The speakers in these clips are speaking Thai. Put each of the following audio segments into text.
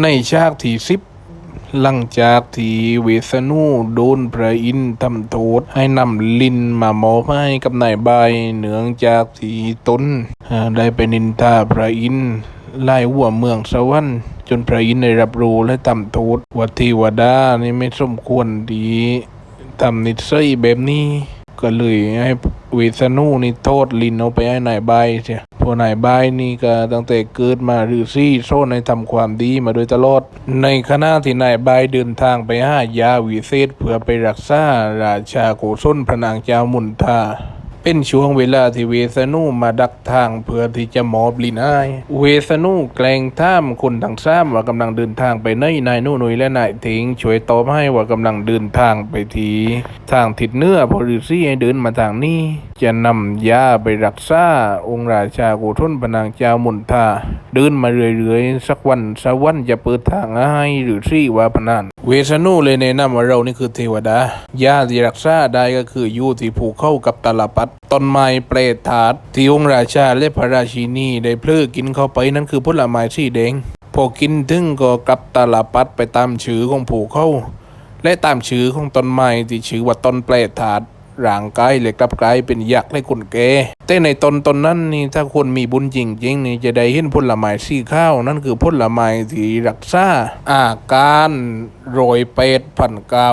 ในฉากที่สิบหลังจากที่เวสนูโดนพระอินทร์ทำโทษให้นำลินมามอบให้กับนายบายเนื่องจากที่ตนได้ไปนินทาพระอินทร์ไล่หัวเมืองสวรรค์จนพระอินทร์ได้รับรู้และทำโทษว่าเทวดานี่ไม่สมควรดีทำนิสัยแบบนี้ ก็เลยให้เวสนูนี่โทษลินเอาไปให้นายบายเสีย พราะนายบายนี่ก็ตั้งแต่เกิดมาฤาษีโซนในทำความดีมาโดยตลอด ในขณะที่นายบายเดินทางไปหายาวิเศษเพื่อไปรักษาราชาโกศลพระนางเจ้ามุนทาเป็นช่วงเวลาที่เวสนูมาดักทางเพื่อที่จะมอบลินอายเวสนูแกล้งท่ามคนทั้งสามว่ากำลังเดินทางไปในนายนู่นุยและนายถิงช่วยตอบให้ว่ากำลังเดินทางไปทีทางทิศเหนือพอฤาษีให้เดินมาทางนี้ จะนำยาไปรักษาองค์ราชาโกทนพนางเจ้ามุนทาเดินมาเรื่อยๆ สักวันสวรรค์จะเปิดทางให้หรือซี่ว่าพนันเวสนูเลยแนะนำว่าเรานี่คือเทวดายาที่รักษาได้ก็คืออยู่ที่ผูกเข้ากับตาลปัดต้นไม้เปรตถาดที่องค์ราชาและพระราชินีได้เพลิอกินเข้าไปนั่นคือผลไม้สีแดงพอกินถึงก็กลับตาลปัดไปตามชื่อของผูกเข้าและตามชื่อของต้นไม้ที่ชื่อว่าต้นเปรตถาด ร่างกายเลยกลับกลายเป็นยักษ์และคนแก่แต่ในตนตนนั้นนี่ถ้าคนมีบุญจริงๆนี่จะได้เห็นผลไม้สีข้าวนั่นคือผลไม้ที่รักษาอาการโรยเป็ดผันเกา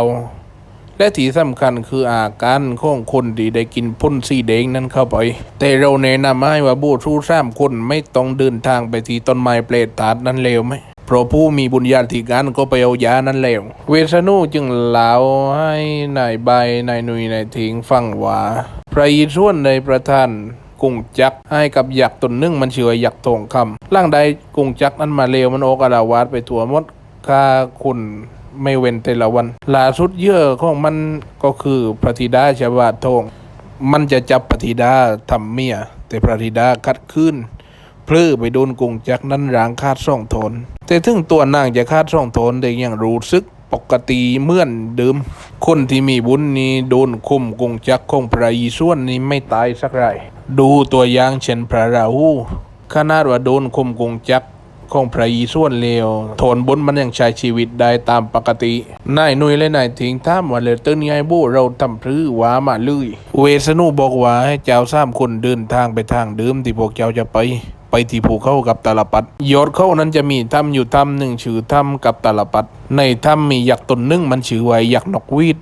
และที่สำคัญคืออาการของคนที่ได้กินพ่นสีแดงนั้นเข้าไป แต่เราแนะนำให้ว่าบูชูสามคนไม่ต้องเดินทางไปที่ต้นไม้เปรตตาดนั้นเลวไหม เพราะผู้มีบุญญาธิการก็ไปเอายานั้นแล้ว เวสนุจึงเล่าให้นายใบนายหนุยนายทิงฟังว่าพระอิศวรในประทานกุ้งจักให้กับยักษ์ตนนึ่งมันชื่อยักษ์ทองคำร่างใดกุ้งจักนั้นมาเลวมันโอกอาลาวาดไปทั่วมดค่าคุณไม่เว้นแต่ละวันล่าสุดเยื่อของมันก็คือพระธิดาชาวาทอง มันจะจับพระธิดาทำเมีย แต่พระธิดาคัดคืน พลือไปโดนกงจักนั้นร้างคาดส่องทน แต่ถึงตัวนางจะคาดส่องทนแต่ยังรู้สึกปกติเมื่อนเดิม คนที่มีบุญนี้โดนคุมกงจักรของพระยีส่วนนี้ไม่ตายสักไรดูตัวอย่างเช่นพระราหูขนาดว่าโดนคุมกงจักรของพระยีส่วนเลวโทนบนมันยังใช้ชีวิตได้ตามปกติ นายนุยและนายทิงท่ามว่าเลยต้นไงบูเราทำพรือว่ามาลุยเวสนุบอกว่าให้เจ้าสามคนเดินทางไปทางเดิมที่พวกเจ้าจะไป ไปที่ภูเขากับตาลปัดยอดเขานั้นจะมีถ้ำอยู่ถ้ำหนึ่งชื่อถ้ำกับตาลปัด ในถ้ำมียักษ์ตนหนึ่งมันชื่อว่ายักษ์นกวีด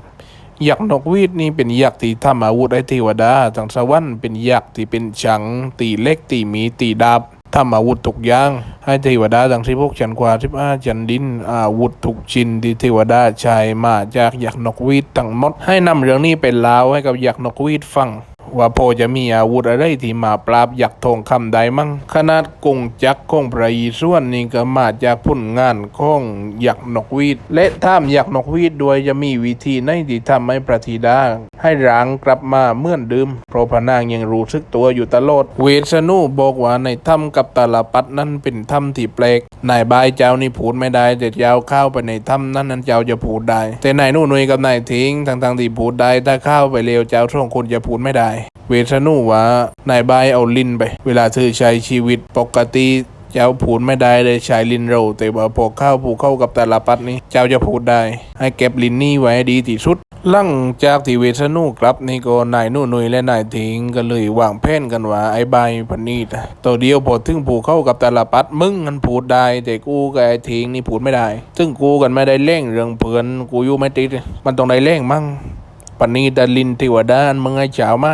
ยักษ์นกวีดนี่เป็นยักษ์ที่ทำอาวุธให้เทวดาทางสวรรค์เป็นยักษ์ที่เป็นฉัง ตีเล็กตีหมีตีดาบทำอาวุธทุกอย่าง ให้เทวดาทั้งสิบหกชั้นกว่าสิบห้าชั้นดินอาวุธทุกชิ้นที่เทวดาใช้มาจากยักษ์นกวีดทั้งหมดให้นำเรื่องนี้เป็นลาวให้กับยักษ์นกวีดฟัง ว่าพอจะมีอาวุธอะไรที่มาปราบยักษ์ทองคำได้มั่งขนาดกงจักรของพระยีส่วนนี่ก็มาจากผลงานของยักษ์นกวีดและถ้ามยักษ์นกวีดด้วยจะมีวิธีไหนที่ทำให้พระธิดาให้ร่างกลับมาเมื่อนเดิมเพราะพนางยังรู้สึกตัวอยู่ตลอดเวสนุบอกว่าในถ้ำกับตาลปัดนั้นเป็นถ้ำที่แปลกนายบายเจ้านี่พูดไม่ได้แต่เจ้าเข้าไปในถ้ำนั้นนั้นเจ้าจะพูดได้ แต่นายนู่นนุยกับนายทิ้งทั้งที่พูดได้ถ้าเข้าไปเร็วเจ้าสองคนจะพูดไม่ได้เวสนุว่านายบายเอาลิ้นไป เวลาเธอใช้ชีวิตปกติเจ้าพูดไม่ได้เลยใช้ลิ้นเราแต่ว่าพอเข้าผูเข้ากับแต่ละปัดนี้เจ้าจะพูดได้ ให้เก็บลิ้นนี่ไว้ให้ดีที่สุดหลังจากที่เวสนุกลับนี่ก็นายนู่นนุยและนายทิงก็เลยวางแผนกันว่าไอ้ใบายพันนีดตัวเดียวพอถึงผูเข้ากับแต่ละปัดมึงมันพูดได้ แต่กูกับไอ้ทิงนี่พูดไม่ได้ ซึ่งกูกันไม่ได้เล่งเรื่องเพื่อนกูอยู่ไม่ติดมันต้องได้เล่งมั่ง ปนีดาลินเทวดานมึงไอ้เจ้าไหม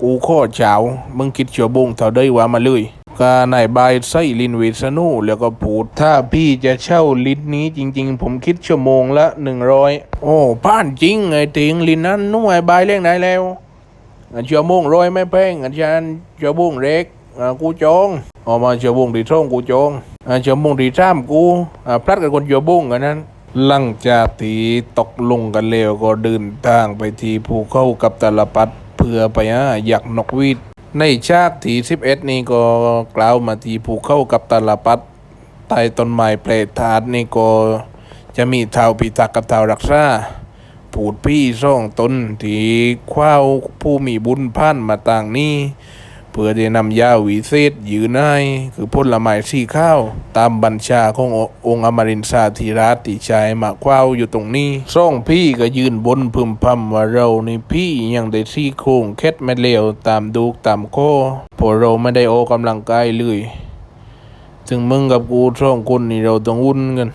กูข้อเจ้ามึงคิดเชียวบงเท่าได้ว่ามาเลยกานายบายไส้ลินเวสนุแล้วก็พูด ถ้าพี่จะเช่าลิ้นนี้จริง ๆ ผมคิดชั่วโมงละหนึ่งร้อยโอ้ผ่านจริงไอ้ติงลินนั้นนุ่ยบายเล่งไหนแล้วอันชั่วโมงร้อยไม่แพงอันฉันชั่วโมงเล็กกูจองออกมาชั่วโมงที่ท่องกูจองอ่าชั่วโมงที่สามกูพลัดกับคนชั่วโมงกันนั้น หลังจากที่ตกลงกันแล้วก็เดินทางไปที่ภูเขากับตาลปัดเพื่อไปหาอยากนกวีดในฉากที่11 นี่ก็กล่าวมาที่ภูเขากับตาลปัดใต้ต้นไม้เปรตธาตุนี่ก็จะมีเท้าพิทักษ์กับเท้ารักษาผูดพี่ซ่องตนที่คว้าวผู้มีบุญพันมาต่างนี้ เพื่อจะนำยาวิเศษยืนให้คือผลไม้สีข้าว ตามบัญชาขององค์อมรินทราธิราชติชายมาคว้าวอยู่ตรงนี้ซ่องพี่ก็ยืนบนพึมพำว่าเราในพี่ยังได้ซี่โครงเคล็ดไม่เลวตามดูกตามข้อเพราะเราไม่ได้ออกกำลังกายเลยถึงมึงกับกูสองคนนี่เราต้องวุ่นกัน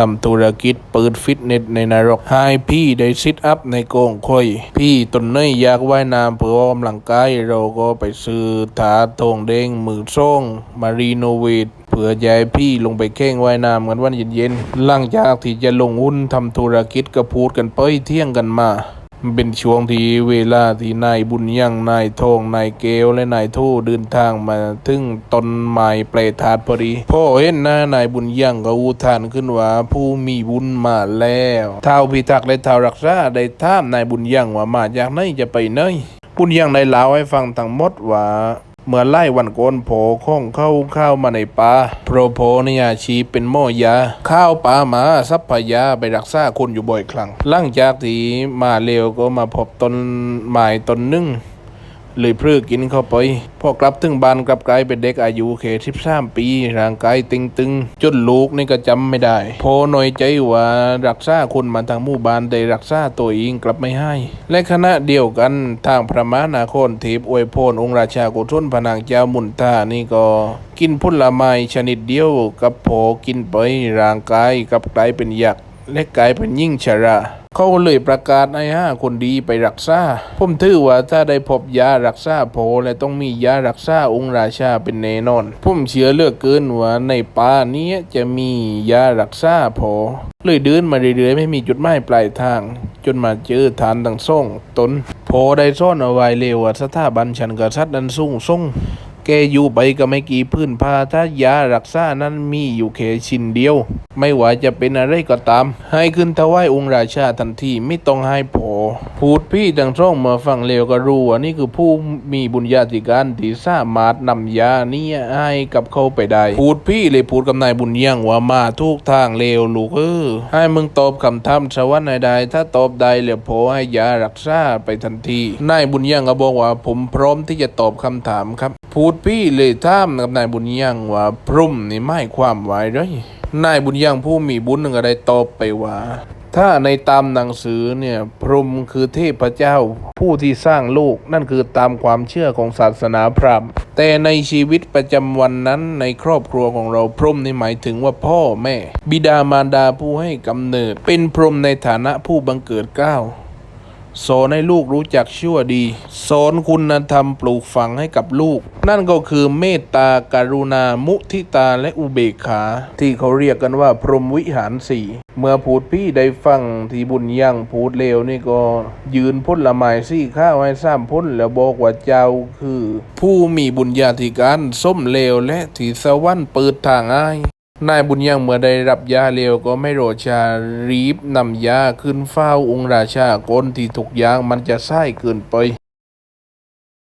ทำธุรกิจเปิดฟิตเนสในนรกให้พี่ได้ซิทอัพในโกงค่อย พี่ตนเนยอยากว่ายน้ำเพื่อออกกำลังกายเราก็ไปซื้อถาทงแดงมือซ่องมารีโนเวทเพื่อยายพี่ลงไปแข่งว่ายน้ำกันวันเย็นๆหลังจากที่จะลงหุ้นทำธุรกิจก็พูดกันไปเที่ยงกันมา มันเป็นช่วงที่เวลาที่นายบุญยังนายทองนายเกลและนายทู่เดินทางมาถึงตนไม้เปลทาพอดีพ่อเห็นหน้านายบุญยังก็อุทานขึ้นว่าผู้มีบุญมาแล้วท้าวพิทักษ์และท้าวรักษาได้ท้ามนายบุญยังว่ามาจากไหนจะไปไหนบุญยังได้เล่าให้ฟังทั้งหมดว่า เมื่อไล่วันโกนโผข้องเข้าเข้ามาในป่าโปรโพนี่อาชีพเป็นหม้อยา ข้าวป่ามาซับพยาไปรักษาคนอยู่บ่อยครั้งหลังจากที่มาเร็วก็มาพบต้นไม้ต้นหนึ่ง เลยเพรึกกินเข้าไป พอกลับถึงบ้านกลับกลายเป็นเด็กอายุแค่สิบสามปี ร่างกายตึงตึงๆจนลูกนี่ก็จำไม่ได้ พอหน่อยใจว่ารักษาคนมาทางหมู่บ้านได้รักษาตัวเองกลับไม่ให้ และขณะเดียวกันทางพระมานาครเทพอวยพรองค์ราชาโกุศลพระนางเจ้ามุนตานี่ก็ กินผลไม้ชนิดเดียวกับพอกินไปร่างกายกลับกลายเป็นยักษ์และกลายเป็นยิ่งชรา เขาเลยประกาศให้ห้าคนดีไปรักษาผมถือว่าถ้าได้พบยารักษาโพและต้องมียารักษาองค์ราชาเป็นแน่นอน ผมเชื่อเลือกเกินว่าในป่านี้จะมียารักษาโพเลยเดินมาเรื่อยๆไม่มีจุดหมายปลายทาง จนมาเจอฐานตั้งส่งตนโพได้ซ่อนเอาไว้เลวว่าสถาบันฉันกษัตริย์ดันสูงส่ง กอยู่ไปก็ไม่กี่พื้นพาถ้ายารักษานั้นมีอยู่แค่ชิ้นเดียว ไม่ว่าจะเป็นอะไรก็ตาม ให้ขึ้นถวายองค์ราชาทันทีไม่ต้องให้ผ พูดพี่ดังช่องมาฟังเลวก็รู้ว่านี่คือผู้มีบุญญาธิการที่สามารถนำยานี้ให้กับเขาไปได้ พูดพี่เลยพูดกับนายบุญยังว่ามาทุกทางเลวลูกเออให้มึงตอบคำถามสวรรค์ใดๆถ้าตอบได้แล้วพอให้ยารักษาไปทันทีนายบุญยังก็บอกว่าผมพร้อมที่จะตอบคำถามครับ พูดพี่เลยถามกับนายบุญยังว่าพรุ่มนี่ไม่ความไว้เลยนายบุญยังผู้มีบุญก็ได้ตอบไปว่า ถ้าในตามหนังสือเนี่ยพรหมคือเทพเจ้าผู้ที่สร้างโลกนั่นคือตามความเชื่อของศาสนาพราหมณ์ แต่ในชีวิตประจำวันนั้นในครอบครัวของเราพรหมนี่หมายถึงว่าพ่อแม่ บิดามารดาผู้ให้กำเนิด เป็นพรหมในฐานะผู้บังเกิดเกล้า สอนให้ลูกรู้จักชั่วดี สอนคุณธรรมปลูกฝังให้กับลูก นั่นก็คือเมตตาการุณา มุทิตาและอุเบกขา ที่เขาเรียกกันว่าพรหมวิหารสี่เมื่อพูดพี่ได้ฟังที่บุญยังพูดเลวนี่ก็ ยืนพ้นละไม้ซี่ข้าวให้ซ้ำพ้นแล้วบอกว่าเจ้าคือ ผู้มีบุญญาธิการส้มเลวและที่สวรรค์เปิดทางให้ นายบุญยังเมื่อได้รับยาเร็วก็ไม่โรชารีบนำยาขึ้นเฝ้าองค์ราชาก้นที่ทุกอย่างมันจะใส้เกินไป